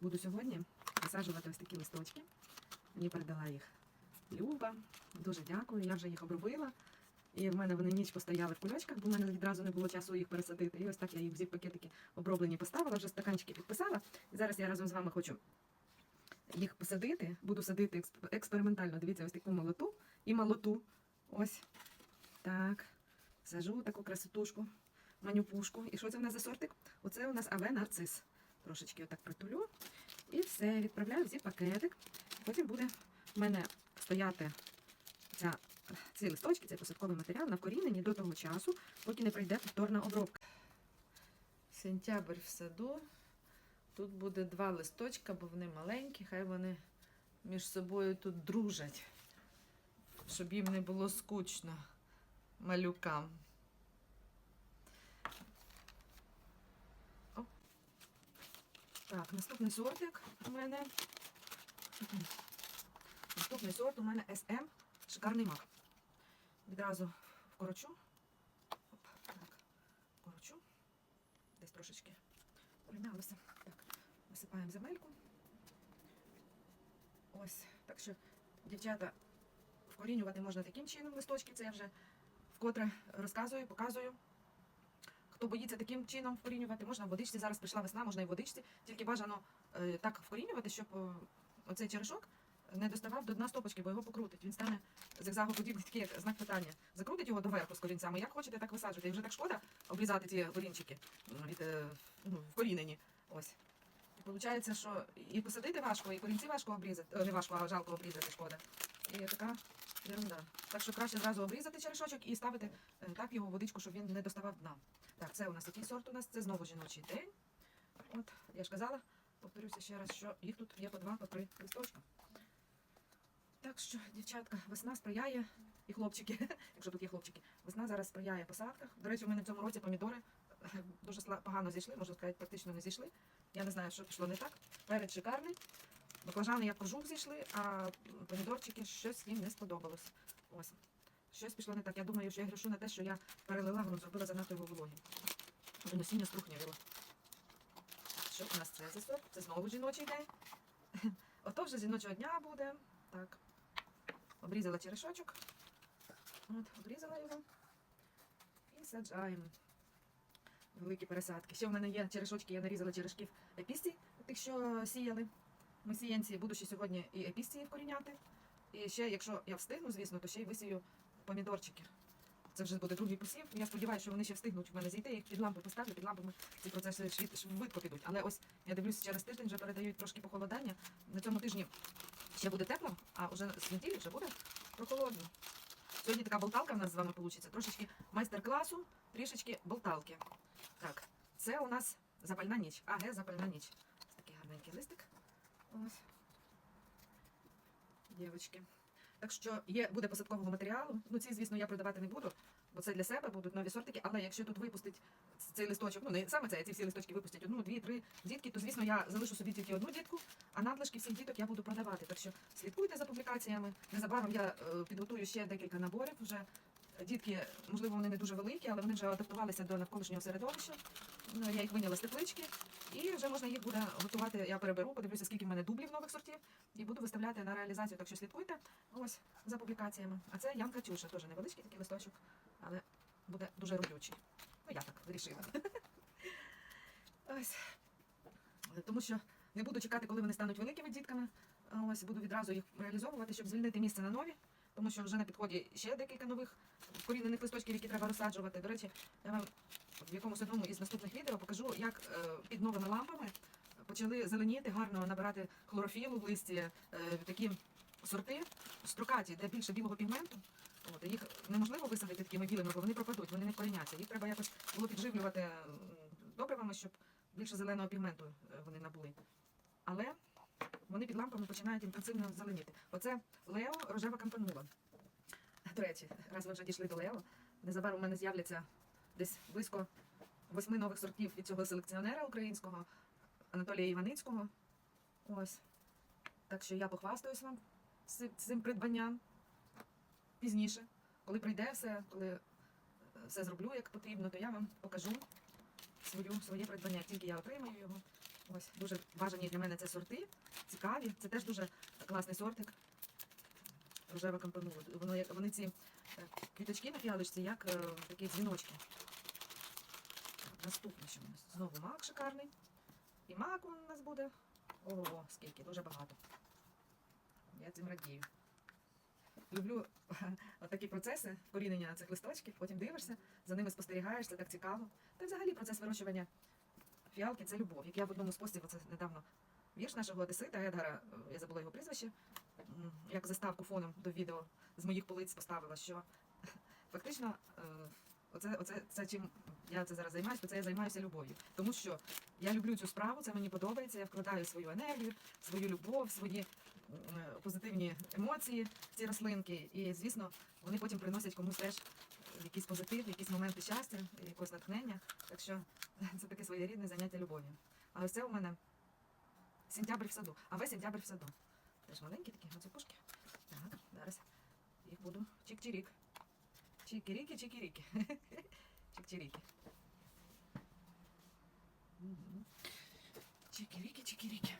Буду сьогодні висаджувати ось такі листочки. Мені передала їх Люба. Дуже дякую. Я вже їх обробила. І в мене вони ніч постояли в кульочках, бо в мене відразу не було часу їх пересадити. І ось так я їх всі пакетики оброблені поставила, вже стаканчики підписала. І зараз я разом з вами хочу їх посадити. Буду садити експериментально. Дивіться, ось таку молоту і молоту. Ось так. Сажу таку красотушку, манюпушку. І що це в нас за сортик? Оце у нас аве нарцис. Трошечки отак притулю. І все, відправляю всі пакетик. Потім буде в мене стояти ця, ці листочки, цей посадковий матеріал на вкоріненні до того часу, поки не прийде повторна обробка. Сентябрь в саду. Тут буде два листочка, бо вони маленькі, хай вони між собою тут дружать, щоб їм не було скучно малюкам. Так, наступний сортик у мене. Наступний сорт у мене SM шикарний мак. Відразу вкорочу. Оп, так, вкорочу. Десь трошечки прийнялося. Так, висипаємо земельку. Ось. Так що, дівчата, вкорінювати можна таким чином листочки. Це я вже вкотре розказую, показую. Хто боїться таким чином вкорінювати, можна в водичці. Зараз прийшла весна, можна і в водичці. Тільки бажано е, так вкорінювати, щоб е, оцей черешок не доставав до дна стопочки, бо його покрутить. Він стане зигзагоподібний, такий як знак питання. Закрутить його доверху з корінцями. Як хочете, так висаджуйте. І вже так шкода обрізати ці корінчики м, від е, ну, вкорінені. Ось. І виходить, що і посадити важко, і корінці важко обрізати. Не важко, а жалко обрізати шкода. І така ерунда. Так що краще зразу обрізати черешочок і ставити е, так його водичку, щоб він не доставав дна. Так, це у нас який сорт у нас? Це знову жіночий день. От, я ж казала, повторюся ще раз, що їх тут є по два, по три листочка. Так що, дівчатка, весна сприяє, і хлопчики, якщо тут є хлопчики, весна зараз сприяє посадках. До речі, у мене в цьому році помідори е, дуже погано зійшли, можна сказати, практично не зійшли. Я не знаю, що пішло не так. Перець шикарний. Баклажани як кожух зійшли, а помідорчики щось їм не сподобалось. Ось. Щось пішло не так. Я думаю, що я грішу на те, що я перелила, воно зробила занадто його вологі. Насіння струхнявило. Що у нас це за сорт? Це знову жіночий день. Ото вже жіночого дня буде. Так. Обрізала черешочок. От, обрізала його. І саджаємо. Великі пересадки. Ще в мене є черешочки, я нарізала черешків епісті, тих, що сіяли. Ми сіянці буду ще сьогодні і епістії вкоріняти. І ще, якщо я встигну, звісно, то ще й висію помідорчики. Це вже буде другий посів. Я сподіваюся, що вони ще встигнуть в мене зійти. Їх під лампи поставлю, під лампами ці процеси швид- швидко підуть. Але ось я дивлюся, через тиждень вже передають трошки похолодання. На цьому тижні ще буде тепло, а вже з неділі вже буде прохолодно. Сьогодні така болталка в нас з вами вийде. Трошечки майстер-класу, трішечки болталки. Так, це у нас запальна ніч. АГ запальна ніч. Ось такий гарненький листик. Ось. Дівочки. Так що є, буде посадкового матеріалу. Ну, ці, звісно, я продавати не буду, бо це для себе будуть нові сортики. Але якщо тут випустить цей листочок, ну не саме це, ці всі листочки випустять одну, дві, три дітки, то звісно я залишу собі тільки одну дітку, а надлишки всіх діток я буду продавати. Так що слідкуйте за публікаціями. Незабаром я е, підготую ще декілька наборів. Вже дітки, можливо, вони не дуже великі, але вони вже адаптувалися до навколишнього середовища. Ну, Я їх виняла з теплички, і можна їх буде готувати. Я переберу, подивлюся, скільки в мене дублів нових сортів, і буду виставляти на реалізацію. Так що слідкуйте ось за публікаціями. А це Янка Тюша, теж невеличкий такий листочок, але буде дуже родючий. Ну, я так вирішила. Ось. Тому що не буду чекати, коли вони стануть великими дітками. Ось буду відразу їх реалізовувати, щоб звільнити місце на нові. Тому що вже на підході ще декілька нових вкорінених листочків, які треба розсаджувати. До речі, я вам в якомусь одному із наступних відео покажу, як е, під новими лампами почали зеленіти, гарно набирати хлорофілу в листі, е, такі сорти строкаті, де більше білого пігменту. От, їх неможливо висадити такими білими, бо вони пропадуть, вони не вкоріняться. Їх треба якось було підживлювати добривами, щоб більше зеленого пігменту е, вони набули. Але вони під лампами починають інтенсивно зеленіти. Оце Лео рожева кампанула. До речі, раз ви вже дійшли до Лео, незабаром у мене з'являться десь близько восьми нових сортів від цього селекціонера українського Анатолія Іваницького. Ось. Так що я похвастаюсь вам цим придбанням пізніше. Коли прийде все, коли е, все зроблю як потрібно, то я вам покажу свою, своє придбання. Тільки я отримаю його, Ось дуже бажані для мене це сорти, цікаві. Це теж дуже класний сортик. Рожева кампанула. Воно вони ці е, квіточки на фіалочці, як е, такі дзвіночки. Наступне, що у нас? Знову мак шикарний. І мак у нас буде. Ого, скільки, дуже багато. Я цим радію. Люблю такі процеси вкорінення цих листочків, потім дивишся, за ними спостерігаєш, це так цікаво. Та взагалі процес вирощування фіалки це любов. Як я в одному з постів, оце недавно вірш нашого Одесита Едгара, е, я забула його прізвище, як заставку фоном до відео з моїх полиць поставила, що фактично е, оце, оце це чим я це зараз займаюся, то це я займаюся любов'ю. Тому що я люблю цю справу, це мені подобається, я вкладаю свою енергію, свою любов, свої е, позитивні емоції, в ці рослинки. І, звісно, вони потім приносять комусь теж якийсь позитив, якісь моменти щастя, якогось натхнення. Так що це таке своєрідне заняття любов'ю. А ось це у мене сентябрь в саду. А ви сентябрь в саду. Теж маленькі такі мацюпушки. Так, зараз їх буду чик-чирік. Чики-ріки, чики-ріки. Чик-чиріки. Мгм. Чики-ріки.